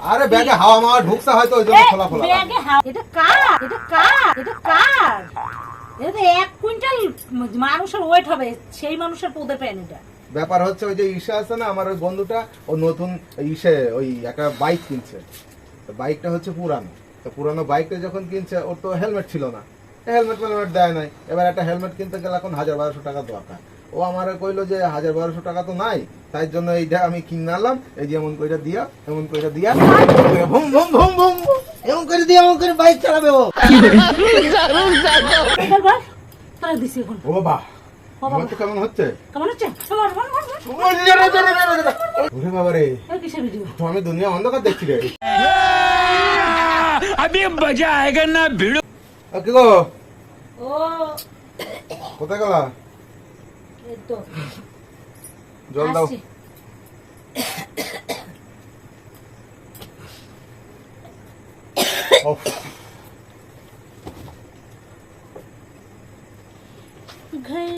আরে ব্যাগে হাওয়া মাওয়া ঢুকছে হয়তো ওই জন্য খোলা খোলা ব্যাগে হাওয়া- এটা কার? এটা কার? এটা কার? এটা এক কুইন্টাল মানুষের ওয়েট হবে সেই মানুষের পদে প্যান এটা। ব্যাপার হচ্ছে ওই যে ইসে আছে না আমার ওই বন্ধুটা ও নতুন ইসে ওই একটা বাইক কিনছে। তো বাইকটা হচ্ছে পুরানো। তো পুরানো বাইকটা যখন কিনছে ওর তো হেলমেট ছিল না। হেলমেট হেলমেট দেয় নাই। এবার একটা হেলমেট কিনতে গেলে এখন হাজার বারোশো টাকা দরকার। ও আমারে কইলো যে হাজার বারোশো টাকা তো নাই তাই জন্য এইটা আমি কিনে আনলাম এই যে এমন কইটা দিয়া এমন কইটা দিয়া ভুম ভুম ভুম ভুম এমন করে দিয়া এমন করে বাইক চালাবে ও। ও বাবা ও। কোথায় গেলা? জল দাও আসছি। উফ, घर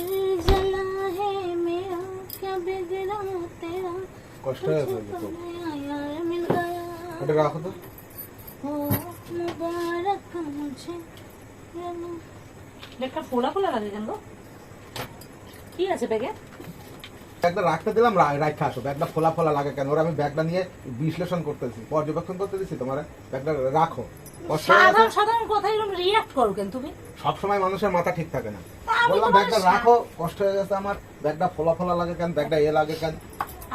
जला है मेरा क्या बिगड़ा तेरा কষ্ট হয়ে গেছে तुझको তো। नया यार मिल गया এটা রাখো তো हो मुबारक मुझे ব্যাগটা ফোলা ফোলা লাগে কেন গো? কি আছে ব্যাগে? ব্যাগটা রাখতে দিলাম আসো। ব্যাগটা ফোলা ফোলা লাগে কেন? ওরা আমি ব্যাগটা নিয়ে বিশ্লেষণ করতেছি পর্যবেক্ষণ করতে দিচ্ছি তোমার। ব্যাগটা রাখো। সাধারণ সাধারণ কথা এরকম রিয়াক্ট করো কেন তুমি? সবসময় মানুষের মাথা ঠিক থাকে না। বললাম ব্যাগটা রাখো কষ্ট হয়ে গেছে আমার। ব্যাগটা ফোলা ফোলা লাগে কেন? ব্যাগটা এ লাগে কেন?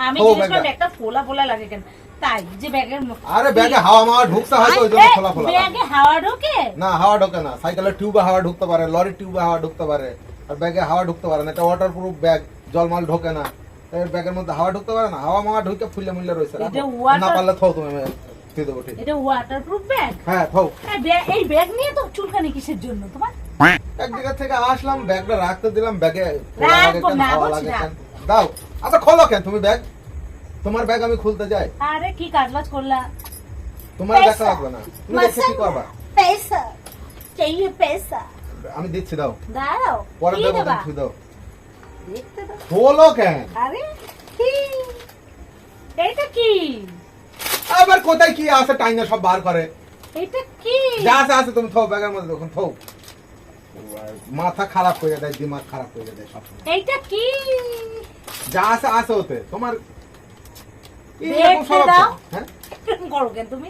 আমি জিজ্ঞেস। করলাম ফোলা ফোলা লাগে কেন? তাই যে ব্যাগের আরে ব্যাগে হাওয়া মাওয়া ঢুকছে হয়তো ওই জন্য ফোলা ফোলা ব্যাগে হাওয়া ঢোকে? না হাওয়া ঢোকে না। সাইকেলের টিউবে হাওয়া ঢুকতে পারে লরির টিউবে হাওয়া ঢুকতে পারে। আর ব্যাগে হাওয়া ঢুকতে পারে না। এটা ওয়াটার প্রুফ ব্যাগ জলমাল ঢোকে না। এর ব্যাগের মধ্যে হাওয়া ঢুকতে পারে না। হাওয়া মাওয়া ঢুকে ফুলে মুলে রয়েছে। না পারলে থাও তুমি দিয়ে ব্যাগ? হ্যাঁ, হ্যাঁ এই ব্যাগ নিয়ে তো কিসের জন্য তোমার? এক জায়গা থেকে আসলাম ব্যাগটা রাখতে দিলাম ব্যাগে দাও। আচ্ছা খোলো কেন তুমি ব্যাগ? তোমার ব্যাগ আমি খুলতে যাই। আরে কি কাজবাজ করলা? তোমার ব্যাগ লাগবে না। তুমি কি করবা? পয়সা পয়সা আমি দিচ্ছি দাও। দাঁড়াও পরে দেবো দিচ্ছি দাও। দেখতে দাও খোলো কেন? আরে কি? এটা কি? আবার কোথায় কি আছে টাইনা সব বার করে। এটা কি? যা আছে আছে তুমি থো ব্যাগের মধ্যে দেখুন থো। মাথা খারাপ হয়ে দেয় দিমাগ খারাপ হয়ে দেয় সব এইটা কি? যা আছে আছে ওতে। তোমার এই দেখতে সব দাও। হ্যাঁ? করো কেন তুমি?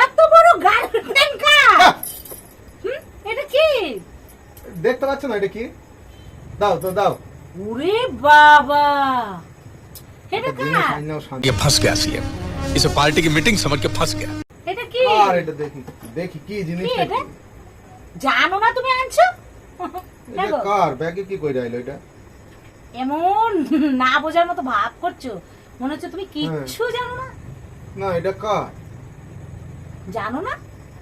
এত বড় গার্লফ্রেন্ড কা হুম? এটা কি দেখতে পাচ্ছ না এটা কি দাও তো দাও ওরে বাবা এটা জিনিস কার আইনাও শান্তি ये फंस गया सीएम इसे पार्टी की मीटिंग समझ के फंस गया এটা কি আর এটা দেখি দেখি কি কি জিনিসটা এটা কি? জানো না তুমি আনছো এটা দেখো কার ব্যাগে কি কইরা এলো এটা এমন না বোঝার মতো ভাব করছো মনে হচ্ছে তুমি কিচ্ছু হ্যাঁ। জানো না না এটা কার জানো না?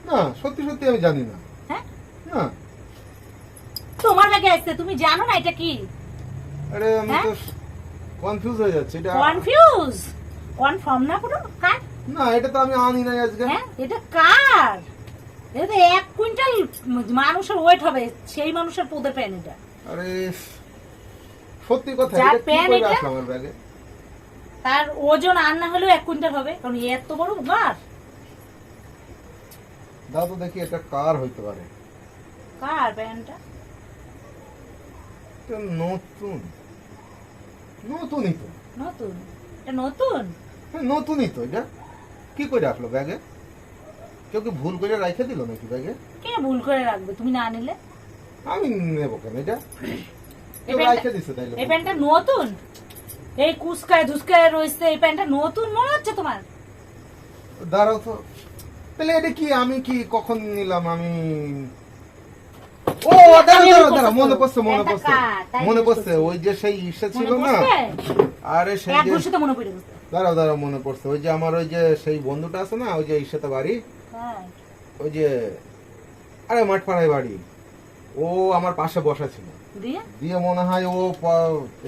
না সত্যি সত্যি আমি জানি না। হ্যাঁ? না। তোমার ব্যাগে আসছে তুমি জানো না এটা কি? আরে আমি হ্যাঁ? তো কনফিউজ হয়ে যাচ্ছি এটা কনফিউজ কনফার্ম না পুরো কার? না এটা তো আমি আনি নাই আজকে। হ্যাঁ এটা কার? এটা এক কুইন্টাল মানুষের ওয়েট হবে সেই মানুষের পদে প্যান এটা। আরে সত্যি কথা এটা প্যান এটা? আমার ব্যাগে তার ওজন আর না হলেও এক কুইন্টাল হবে কারণ এত বড় গার দাও তো দেখি এটা কার হইতে পারে। কার প্যান্টটা এটা নতুন। নতুনই তো। নতুন? এটা নতুন? হ্যাঁ, নতুনই তো। এটা কি করে রাখল ব্যাগে? কেউ কি ভুল করে রাখে দিল নাকি ব্যাগে? কে ভুল করে রাখবে? তুমি না নিলে? আমি নেব কেন? এটা কেউ রাখে দিছে তাইলে। এই প্যান্টটা নতুন? এই কুচকায় ধুসকায় রয়েছে এই প্যান্টটা নতুন? মনে হচ্ছে তোমার। দাঁড়াও তো। তাহলে এটা কি? আমি কি কখন নিলাম? আমি ও দাঁড়াও দাঁড়াও দাঁড়াও মনে পড়ছে মনে পড়ছে মনে পড়ছে। ওই যে সেই ইসে ছিল না? আরে সেই যে মনে দাঁড়াও দাঁড়াও মনে পড়ছে। ওই যে আমার ওই যে সেই বন্ধুটা আছে না ওই যে ইসেতে বাড়ি হ্যাঁ। ওই যে আরে মাঠ পাড়ায় বাড়ি ও আমার পাশে বসা ছিল। দিয়ে? দিয়ে মনে হয় ও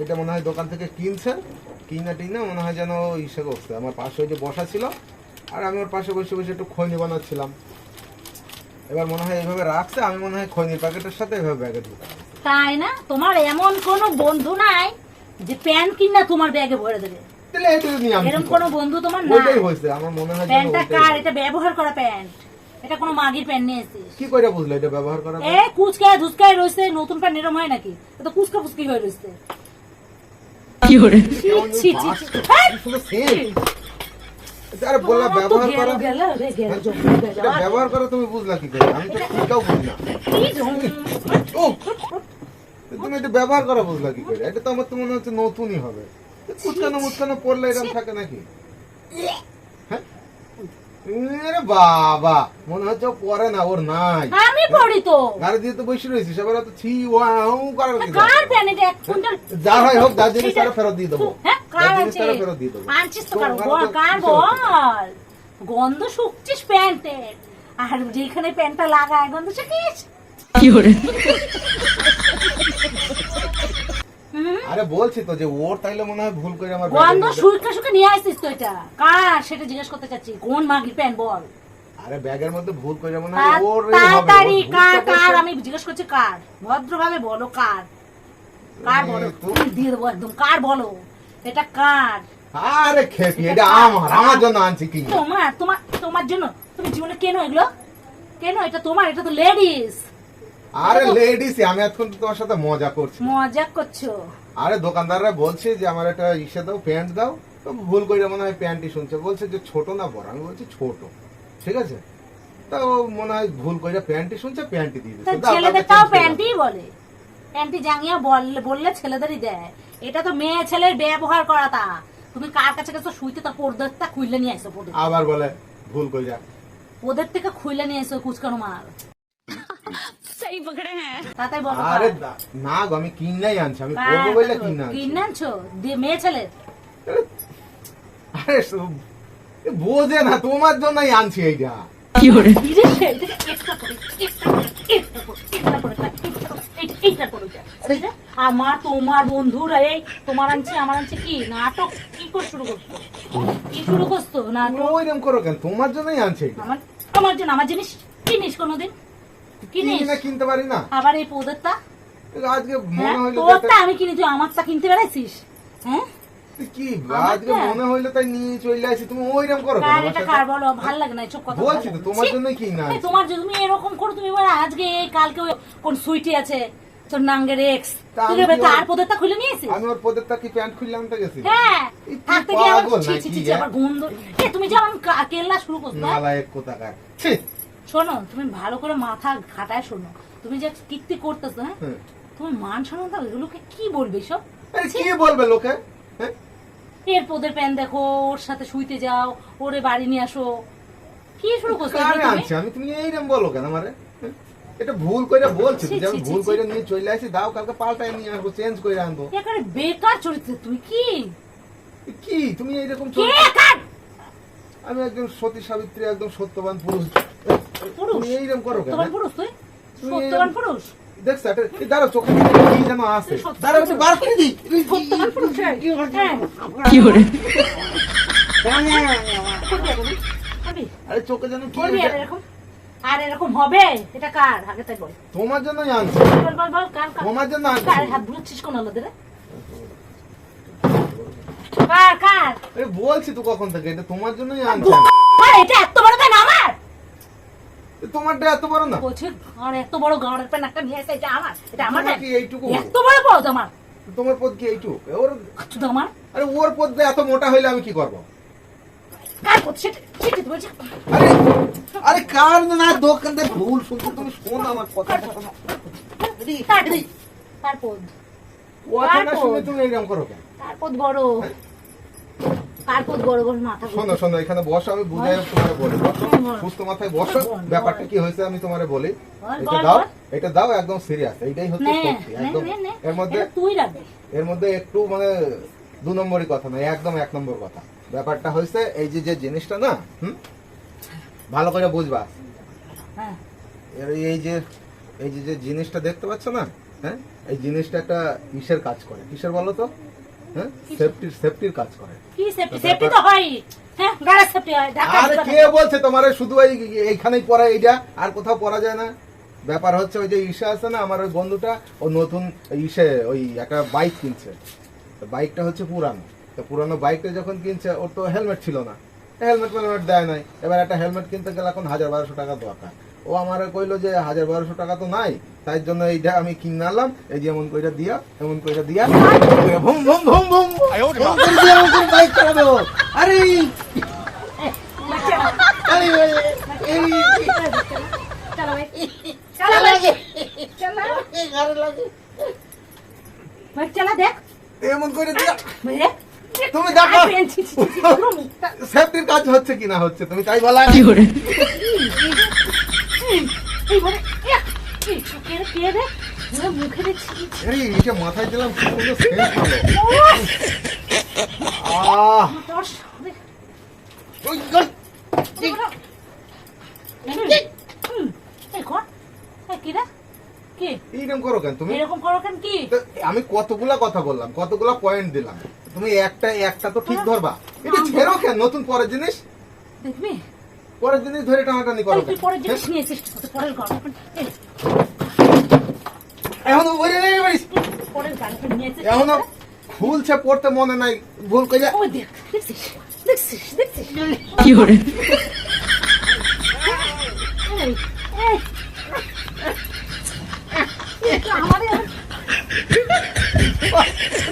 এটা মনে হয় দোকান থেকে কিনছে কিনা টিনা মনে হয় যেন ইসে করছে। আমার পাশে ওই যে বসা ছিল আর আমি ওর পাশে বসে বসে একটু খৈনি বানাচ্ছিলাম। এবার মনে হয় এইভাবে রাখছে আমি মনে হয় খৈনির প্যাকেটের সাথে এভাবে ব্যাগে ঢুকা তাই না? তোমার এমন কোনো বন্ধু নাই যে প্যান্ট কিনা তোমার ব্যাগে ভরে দেবে। তাহলে এটা নিয়ে আমি কি এরকম? কোনো বন্ধু তোমার ওইটাই নাই হয়েছে আমার মনে হয় প্যান্টটা কার? এটা ব্যবহার করা প্যান্ট। এটা কোনো মাগির প্যান্ট নিয়ে এসেছিস। কি বুঝলো এটা ব্যবহার করা এ কুচকায় ধুচকায় রয়েছে নতুন প্যান্ট এরম হয় নাকি? এটা ফুচকা ফুচকি হয়ে রয়েছে। ছি, কেমন ছি, ছি, ছি। হ্যাঁ? কি সুন্দর scent। আরে বললা ব্যবহার করা? ব্যবহার করা তুমি বুঝলা কি করে? আমি তো ঠিকটাও বুঝি না। কি জম। ও তুমি এটা ব্যবহার করা বুঝলা কি করে? এটা তো আমার তো মনে হচ্ছে নতুনই হবে। কুচকানো মুচকানো পড়লে এরকম থাকে নাকি? বাবা মনে হচ্ছে পরে না ওর নাই। আমি পড়ি তো। গাড়ি দিয়ে তো বসে রয়েছিস এবার তো ছি ওয়াও করার কি কার প্যান্ট এক কুইন্টাল যা হয় হোক যার জিনিস তারা ফেরত দিয়ে দেবো। হ্যাঁ কার আছে তারা ফেরত দিয়ে দেবো। আনছিস তো কার? বল কার বল? গন্ধ শুকছিস প্যান্টের আর যেখানে প্যান্টটা লাগায় গন্ধ শুকিস। হুম আরে বলছি তো যে ওর তাইলে মনে হয় ভুল করে আমার গন্ধ শুকা শুকা নিয়ে আসছিস তো এটা? কার? সেটা জিজ্ঞেস করতে চাচ্ছি। কোন মাগির প্যান্ট বল। আরে ব্যাগের মধ্যে ভুল করে মনে হয় ওর তাড়াতাড়ি কার কার? আমি জিজ্ঞেস করছি কার? ভদ্রভাবে বলো কার। কার বলো। তুমি দিয়ে দেবো একদম। কার বলো? এটা কার? আরে খেপি এটা আমার আমার জন্য আনছি কি তোমার তোমার তোমার জন্য? তুমি জীবনে কেন এগুলো? কেন? এটা তোমার এটা তো লেডিস। আরে লেডিস আমি তো তোমার সাথে মজা করছি। মজা করছ? আরে দোকানদাররা বলছে যে আমার একটা ইসে দাও প্যান্ট দাও। তো ভুল করে মনে হয় প্যান্টই শুনছে। বলছে যে ছোট না বড়? আমি বলছি ছোট। ঠিক আছে? তো মনে হয় ভুল করে প্যান্টই শুনছে প্যান্টই দিয়ে তা দিচ্ছে ছেলেদের তাও করে। প্যান্টই বলে। প্যান্টি জাঙ্গিয়া বললে বললে ছেলেদেরই দেয়। এটা তো মেয়ে ছেলের ব্যবহার করা তা তুমি কার কাছে গেছো শুইতে? তার পর্দারটা খুইলে নিয়ে আসো পোদের আবার বলে ভুল কইরা। পোদের থেকে খুইলে নিয়ে এসো কুচকানো মাল। পকড়ে হ্যাঁ। তাতে বলো আরে না গো আমি আনছি আমি আনছো। মেয়ে ছেলে। আরে বোঝে না তোমার জন্যই আনছি এইটা। কি আমার তোমার বন্ধুরা এই তোমার আনছি আমার আনছি কি? নাটক কি করে শুরু করছ? কি শুরু করছ? নাটক? ওইরকম করো কেন? তোমার জন্যই আনছে আমার তোমার জন্য আমার জিনিস জিনিস কোনোদিন? কিনিস কিনতে পারি না। আবার এই পোদেরটা আজকে হ্যাঁ? মনে হইল যে তোরটা আমি কিনি তুই আমারটা কিনতে বেড়াইছিস? হ্যাঁ? কি আজকে মনে হইল তাই নিয়ে চলে আসি। তুমি ওইরকম করো কেন? এটা কার বলো? ভালো লাগে না এসব কথা বলছি তো তোমার ছি, কি না তোমার যে তুমি এরকম করো তুমি এবার আজকে কালকে কোন সুইটি আছে? তোর নাঙ্গের এক্স তুই এবার তার পদেরটা খুলে নিয়েছিস আমি ওর কি প্যান্ট খুললাম তো গেছি? হ্যাঁ কি ছি, ছি, ছি, হ্যাঁ? গন্ধ এ তুমি যেমন কেল্লা শুরু করছ হ্যাঁ? নালায়েক কোথাকার। ছি, শোনো তুমি ভালো করে মাথা খাটায় শোনো। তুমি যে কীর্তি করতেছো হ্যাঁ? তুমি মান শোনো তো এগুলোকে কি বলবে সব কি বলবে লোকে হ্যাঁ? এর পোদের প্যান দেখো ওর সাথে শুইতে যাও ওরে বাড়ি নিয়ে আসো। কি শুরু করছ তুমি? আনছি? আমি তুমি এইরকম বলো কেন আমারে হ্যাঁ? এটা ভুল যে আমি ভুল নিয়ে চলে আসি দাও কালকে পাল্টাই নিয়ে আসব চেঞ্জ করে আনব। একেবারে বেকার চরিত্র তুমি কি? কি? তুমি এইরকম কার আমি একজন সতী সাবিত্রী একদম সত্যবান পুরুষ। পুরুষ? এইরকম করো কেন? পুরুষ তুই? সত্যবান পুরুষ? দেখছ একটা দাঁড়াও চোখে কি যেন আছে। দাঁড়াও একটু বার করে দিই। সত্যবান পুরুষ হ্যাঁ। হ্যাঁ। করবি এরকম? করবি? আরে চোখে যেন কি এটা- এরকম? আর এরকম হবে? এটা কার? আগে তাই বল। তোমার জন্যই আনছি। বল বল বল কার কার? তোমার জন্য আনছি। কার? হাত ধুচ্ছিস কোন আলাদা রে কার কার? আরে বলছি তো কখন থেকে এটা তোমার জন্যই আনছি। এটা এত বড় তাই না আমার তোমারটা এত বড় না। বলছে আর এত বড় গাঁড়ের প্যান একটা নিয়ে এসে এটা আমার এটা আমার কি এইটুকু এত বড় পাও আমার। তোমার পদ কি এইটুকু? ওর শুধু আমার। আরে ওর পদ এত মোটা হইলে আমি কি করব? কার করছে সেটা সেটা বলছে। আরে আরে কার না দোকানদার ভুল শুনছো তুমি শোনো আমার কথাটা শোনো। কার পদ? কার পদ? তুমি এরকম করো কেন? কার পদ বড়? কার বড় বড় মাথা শোনো শোনো এখানে বসো আমি বুঝাই তোমারে বলি। বসো সুস্থ মাথায় বসো বল, বল। ব্যাপারটা কি হয়েছে আমি তোমারে বলি। এটা দাও এটা দাও একদম সিরিয়াস এইটাই হচ্ছে সত্যি একদম। নে নে। এর মধ্যে তুই রাখবি। এর মধ্যে একটু মানে দু নম্বরই কথা নয় একদম এক নম্বর কথা। ব্যাপারটা হয়েছে এই যে যে জিনিসটা না হুম? ভালো করে বুঝবা। হ্যাঁ। এই যে এই যে যে জিনিসটা দেখতে পাচ্ছ না হ্যাঁ? এই জিনিসটা একটা কিসের কাজ করে? কিসের বলো তো? হ্যাঁ? সেফটির সেফটির কাজ করে। কি সেফটি সেফটি তো হয় হ্যাঁ গাড়ির সেফটি হয় ঢাকা আরে কে বলছে তোমার? শুধু এই এইখানেই পড়া এইটা আর কোথাও পড়া যায় না। ব্যাপার হচ্ছে ওই যে ঈশা আছে না আমার ওই বন্ধুটা ও নতুন ইসে ওই একটা বাইক কিনছে। তো বাইকটা হচ্ছে পুরানো। তো পুরানো বাইকটা যখন কিনছে ওর তো হেলমেট ছিল না। হেলমেট হেলমেট দেয় নাই। এবার একটা হেলমেট কিনতে গেলে এখন হাজার বারোশো টাকা দরকার। ও আমার কইলো যে হাজার বারোশো টাকা তো নাই তাই জন্য এইটা আমি কিনে আনলাম। এই যে এমন কইটা দিয়া এমন কইটা দিয়া। ভুম ভুম ভুম ভুম। করে করে বাইক চালাবে আরে! এমন করে দিয়া। তুমি দেখো। সেফটির কাজ হচ্ছে কি না হচ্ছে তুমি তাই বলা। কে রে আমি কতগুলা কথা বললাম কতগুলা পয়েন্ট দিলাম। তুমি একটা একটা তো ঠিক ধরবা। এটা ছেড়ো কেন? নতুন পরের জিনিস? দেখবি পরের দিনই ধরে টানাটানি করো পরের দিন হ্যাঁ? নিয়ে এসেছিস পরের গার্লফ্রেন্ড এখন ওরে রে বাড়ি। পরের গার্লফ্রেন্ড নিয়ে এখন খুলছে হ্যাঁ? পড়তে মনে নাই ভুল কইলা ও দেখ দেখছিস দেখছিস দেখছিস। কি হরে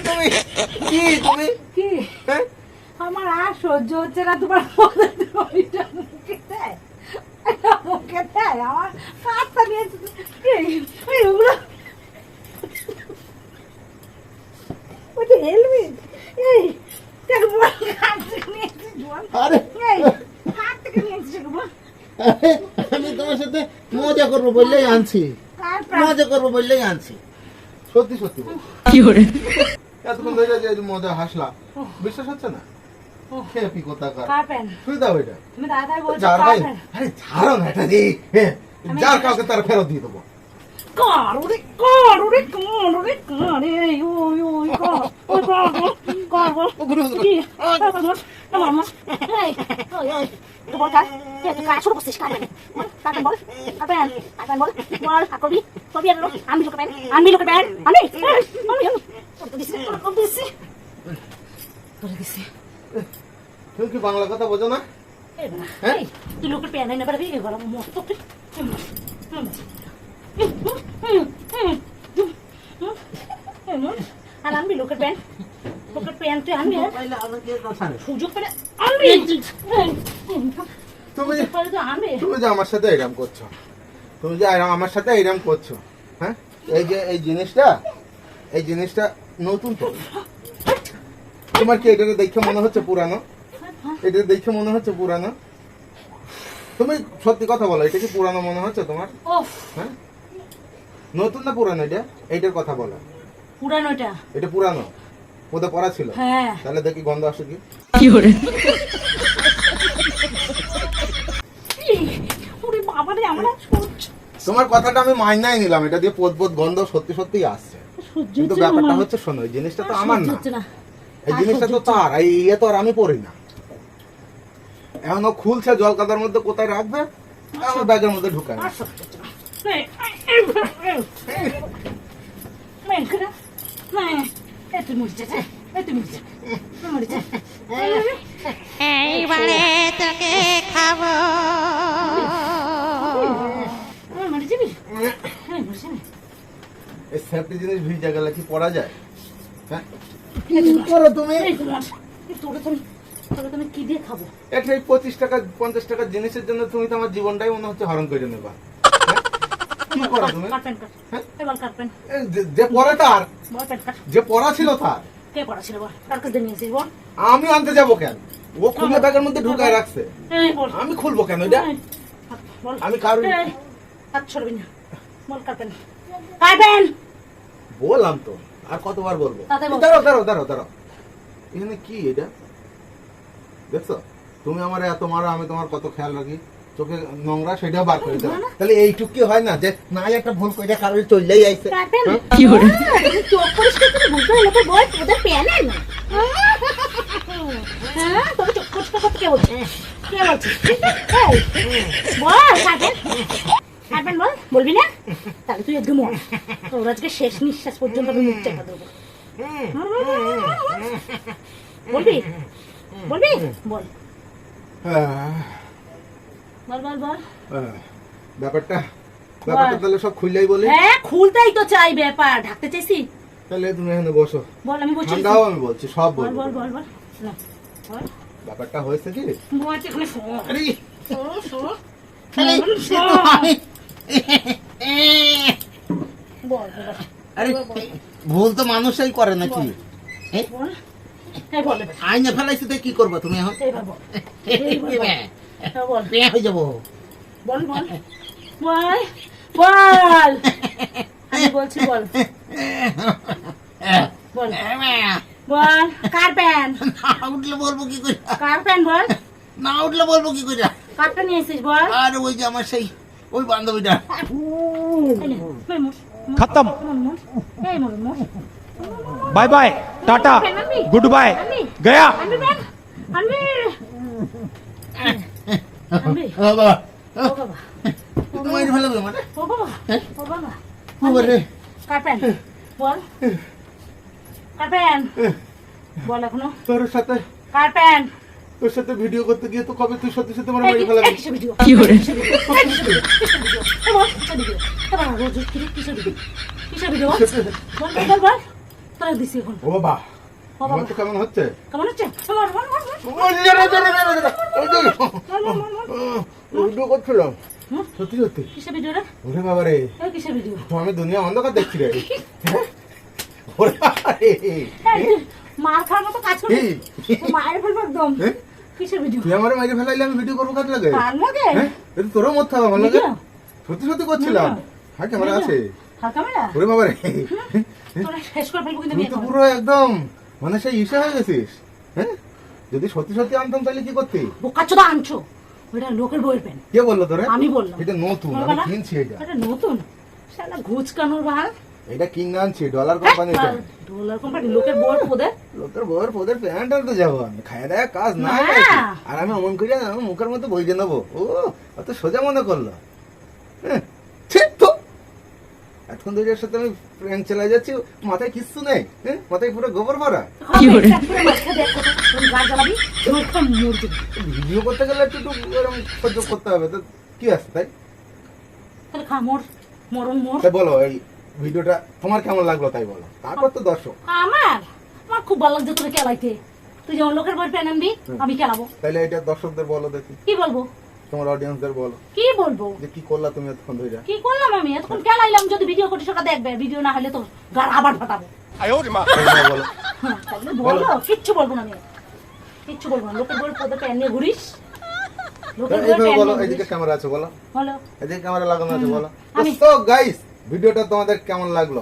তুমি কি তুমি কি? হ্যাঁ? আমার আর সহ্য হচ্ছে না তোমার ওইটা মুখে দেয়। মুখে দেয় আমার কাজটা নিয়েছে ওগুলো। হেলমেট এই আমি তোমার সাথে মজা করব বললেই আনছি। কার মজা করব বললেই আনছি। সত্যি সত্যি বল। এতক্ষণ ধরে যে মজা হাসলা বিশ্বাস হচ্ছে না? ও খেপি কোথাকার কার্পেন তুই দাও এটা আমি লোকে আমি তুমি কি বাংলা কথা বোঝো না? হ্যাঁ? তুই লোকের প্যান এনে পারবি গরম মস্ত সুযোগ যে আমার সাথে এরম করছ। তুমি যে আমার সাথে এরম করছ। হ্যাঁ? এই যে এই জিনিসটা এই জিনিসটা নতুন তো তোমার কি এটা দেখে মনে হচ্ছে পুরানো? এটা দেখে মনে হচ্ছে পুরানো? তুমি সত্যি কথা বলো এটা কি পুরানো মনে হচ্ছে তোমার? হ্যাঁ? নতুন না পুরানো এটা? এইটার কথা বলো। পুরানোটা এটা। পুরানো? ওদের পড়া ছিল? হ্যাঁ। তাহলে দেখি গন্ধ আসে কি? এই, ওরে? বাবা রে আমরা তোমার কথাটা আমি মাইনাই নিলাম এটা দিয়ে পোত পোত গন্ধ সত্যি সত্যি আসছে। কিন্তু ব্যাপারটা হচ্ছে শোনো এই জিনিসটা তো আমার না। এই জিনিসটা তো তার এই ইয়ে তো আর আমি না। খুলছে জলকাদার মধ্যে কোথায় রাখবে? আমার ব্যাগের মধ্যে ঢুকায় এইবারে তোকে খাব। এই জিনিস ভিড় গেলে কি পড়া যায়? হ্যাঁ? জিনিসের জন্য তুমি তো আমার জীবনটাই মনে হচ্ছে হরণ করে নেবা। হ্যাঁ? হ্যাঁ? যে তার যে পড়া ছিল তার। আমি আনতে যাব কেন? ও খুলে ব্যাগের মধ্যে ঢুকায় রাখছে। আমি খুলবো কেন আমি কারণ বললাম তো। আর কতবার বলব। দাঁড়াও দাঁড়াও দাঁড়াও দাঁড়াও। এখানে কি এটা? দেখছ? তুমি আমার এত মারো আমি তোমার কত খেয়াল রাখি? চোখে নোংরা সেটাও বার করে দেবে তাহলে এইটুক কি হয় না? যে না একটা ভুল করে কারোর চললেই আইছে। কি হলো? চোখ পরিষ্কার করে বলতে হলো তো বল তোদের না। হ্যাঁ তোকে চোখ পরিষ্কার করতে কে বলছে? কে বলছে? বল বল বলবি না? তাহলে তুই একদম তোর আজকে শেষ নিঃশ্বাস পর্যন্ত আমি মুখ চেপা দেবো। বলবি? বলবি? বল। বল বল বল। ব্যাপারটা ব্যাপারটা তাহলে সব খুললেই বলি। হ্যাঁ খুলতেই তো চাই ব্যাপার। ঢাকতে চাইছি? তাহলে তুমি এখানে বসো। বল আমি বলছি আমি বলছি সব বল বল বল বল। ব্যাপারটা হয়েছে কি? বলছি এখানে শোন। আরে! শোন শোন। আরে ভুল তো মানুষই করে নাকি? হ্যাঁ। আইনে ফেলাইছি তো কি করব তুমি এখন। হ্যাঁ, হয়ে যাব। বল বল। বল বল। আমি বলছি বল। বল। বল। কার প্যান? না উঠলে বলব কি করে কার প্যান বল? না উঠলে বলব কি করে কারটা নিয়ে এসিস বল। আর ওই যে আমার সেই ওই বান্ধবীটা খতম। Bye bye tata. Good bye. Gaya. কার প্যান্ট বল। এখনও। তোর সাথে। কার প্যান্ট তোর সাথে ভিডিও করতে গিয়ে তো কবে তুই সত্যি সত্যি মানে মেরে ফেলাবি কি করে ভিডিও ও বাবা আমার তো কেমন হচ্ছে কেমন হচ্ছে করছিলাম সত্যি সত্যি কিসের ভিডিও রে ওরে বাবা রে কিসের ভিডিও তো আমি দুনিয়া অন্ধকার দেখছি রে হ্যাঁ? ওরে বাবা রে এই মার খাওয়ার মতো কাজ করবি মায়ের ফেলব একদম হ্যাঁ? কিসের ভিডিও তুই আমার মাইরে ফেলাইলে আমি ভিডিও করব কাজ লাগে? কার লাগে? হ্যাঁ? এটা তোরও মত থাকা আমার লাগে? সত্যি সত্যি করছিলাম। হ্যাঁ ক্যামেরা আছে। হাত ক্যামেরা? ওরে বাবা রে তোরা শেষ করে ফেলব কিন্তু তুই তো পুরো একদম মানে সেই ইসে হয়ে গেছিস। হ্যাঁ? যদি সত্যি সত্যি আনতাম তাহলে কি করতি? আনছো। ওটা লোকের বইয়ের পেন কে বলল তোরে? আমি বললাম। এটা নতুন আমি কিনছি এটা। এটা নতুন। শালা ঘুচকানোর বাল এটা কিনে আনছি ডলার কোম্পানি ডলার কোম্পানি লোকের বইয়ের পোদের লোকের বউয়ের পোদের প্যান্ট আনতে যাব আমি। দেয় কাজ না। আর আমি অমন করি না আমার মুখের বই নেব। ও অত সোজা মনে করল। হ্যাঁ, ঠিক তো এখন দুইটার সাথে আমি চালাই যাচ্ছি মাথায় কিচ্ছু নেই হ্যাঁ? মাথায় পুরো গোবর ভরা। মরতে ভিডিও করতে গেলে একটু এরকম সহ্য করতে হবে। তো কি আছে তাই বলো এই ভিডিওটা তোমার কেমন লাগল তাই বলো। তারপর তো দর্শক। আমার? খুব ভালো লাগছে তোর খেলাইতে। তুই যেমন লোকের বইয়ের পেন আনবি আমি খেলাবো। তাহলে এটা দর্শকদের বলো দেখি। কি বলব? তোমার অডিয়েন্সদের বলো। কি বলব? যে কি করলা তুমি এতক্ষণ ধরে কি করলাম আমি? এতক্ষণ খেলাইলাম যদি ভিডিও করিস ওটা দেখবে ভিডিও না হলে তো গার আবার ফাটাবো। তোমরা বলো। হ্যাঁ, তাহলে বলব কিচ্ছু বলব না আমি। কিচ্ছু বলব না। লোকের বইয়ের পদে প্যান নিয়ে ঘুরিস প্যান বলো ক্যামেরা আছে বলো। বলো। এদিকে ক্যামেরা লাগানো আছে বলো। তো গাইস ভিডিওটা তোমাদের কেমন লাগল?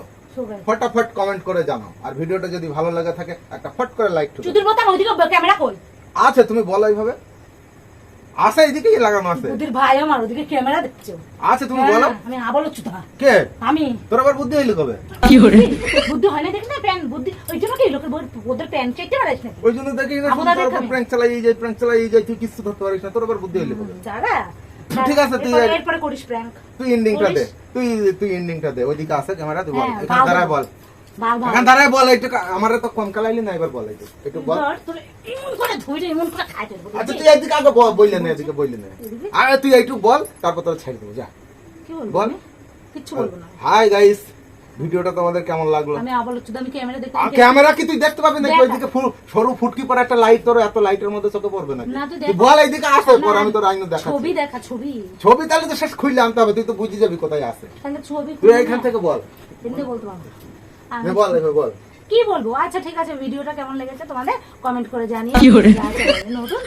ফটাফট কমেন্ট করে জানাও। আর ভিডিওটা যদি ভালো লাগে থাকে একটা ফট করে লাইক চুদির মতন ওইদিকে ক্যামেরা কই? আছে তুমি বলো এইভাবে। আছে এদিকেই লাগানো আছে। ওদের ভাই আমার ওদিকে ক্যামেরা দেখছ? আছে তুমি বলো। হ্যাঁ, আমি আবল চুদা। কে? আমি। তোর আবার বুদ্ধি হইলে কবে? বুদ্ধি? হয় না দেখ না প্যান বুদ্ধি। ওই জন্য কি লোকের বই ওদের প্যান চেকতে পারিস না ওই জন্য দেখি না তোর। প্র্যাঙ্ক চালাই যাই প্র্যাঙ্ক চালাই যাই তুই কিছু ধরতে পারিস না। তোর আবার বুদ্ধি হইলে কবে? যারা ঠিক আছে, তুই এরপরে- করিস প্র্যাঙ্ক তুই এন্ডিংটা দে তুই তুই এন্ডিংটা দে ওইদিকে আছে ক্যামেরা তুই বল এখান এখানে দাঁড়ায় বল। বাল বাল দাঁড়ায় বল একটু আমার তো কম কালাইলি না এবার বল একটু একটু বল। এমন করে ধুইরে এমন করে খাইতে আচ্ছা তুই এদিকে আগে বল বললে না এদিকে বললে না। আরে তুই একটু বল তারপর তোর ছেড়ে দেবো যা। কি বল। কিচ্ছু বলব না। হাই গাইস ভিডিওটা তোমাদের কেমন লাগল? আমি আবল চুদা আমি ক্যামেরা দেখতে ক্যামেরা কি তুই দেখতে পাবি দেখা। ওইদিকে সরু ফুটকি পরে একটা লাইট তোর এত লাইটের মধ্যে চোখে পড়বে না, তুই বল এইদিকে আসো পর না, আমি তোর আইন ছবি দেখা ছবি। ছবি তাহলে তো শেষ খুললে আনতে হবে তুই তো বুঝে যাবি কোথায় আছে। তাহলে ছবি তুই এখান থেকে বল। এমনি বলতে পারব। আমি- বল এবার বল। কি বলব? আচ্ছা ঠিক আছে ভিডিওটা কেমন লেগেছে তোমাদের কমেন্ট করে জানিয়ে নতুন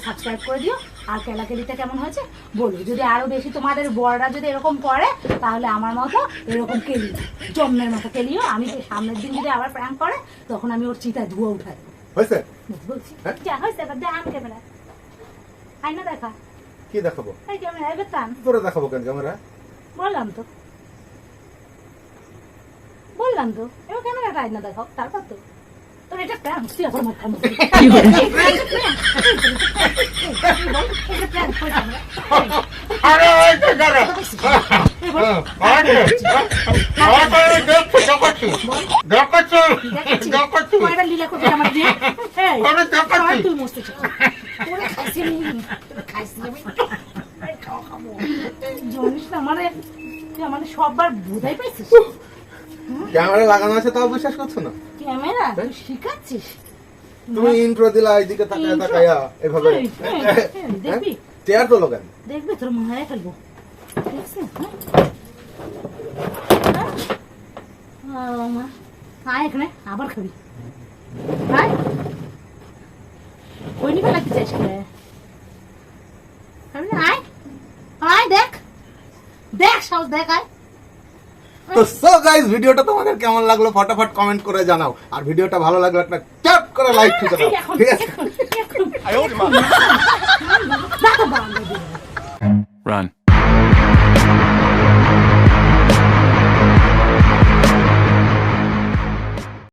সাবস্ক্রাইব করে দিও। আর কেলাকেলিটা কেমন হয়েছে? বলো যদি আরও বেশি তোমাদের বড়রা যদি এরকম করে তাহলে আমার মতো এরকম কেলি জন্মের মতো কেলিও। আমি সামনের দিন যদি আবার প্র্যাঙ্ক করে তখন আমি ওর চিতায় ধুয়ো উঠাই। হয়েছে? বলছি হ্যাঁ? যা হয়েছে এবার দেখ ক্যামেরা দেখা। কি দেখাবো? এই ক্যামেরা এবার টান তোরে দেখাবো কেন ক্যামেরা? বললাম তো। বললাম তো। এবার ক্যামেরাটা আইনা দেখাও তারপর তো। এটা প্র্যাঙ্ক তুই আবার মাথা মুখ কি বলে এটা প্র্যাঙ্ক কই ক্যামেরা আরে ওই তো দাঁড়া দেখাচ্ছি কয়টা লীলা করবি আমার দিয়ে এই আরে দেখাচ্ছি। তুই মস্ত চাও ওরা খাইছি খাইছি আমি এই খাও খাব জানিস না মানে তুই আমাদের সববার বোধাই পাইছিস ক্যামেরা লাগানো আছে তাও বিশ্বাস করছ না ক্যামেরা? তুই? শিখাচ্ছিস তুমি ইন্ট্রো দিলা এইদিকে তাকায় তাকায়া এভাবে। এই, দেখবি? চেয়ার তো লোকেন দেখবি তোর মারাই ফেলব। দেখছিস হ্যাঁ? হ্যাঁ? আয় এখানে আবার খাবি। আয়। ওই নিবে লাগতে না? আয়। আয় দেখ। দেখ সাহস দেখ আয়। তো সো গাইস ভিডিওটা তোমাদের কেমন লাগল? ফটাফট কমেন্ট করে জানাও। আর ভিডিওটা ভালো লাগল একটা ট্যাপ করে লাইক ঠুকে দাও ঠিক আছে? রান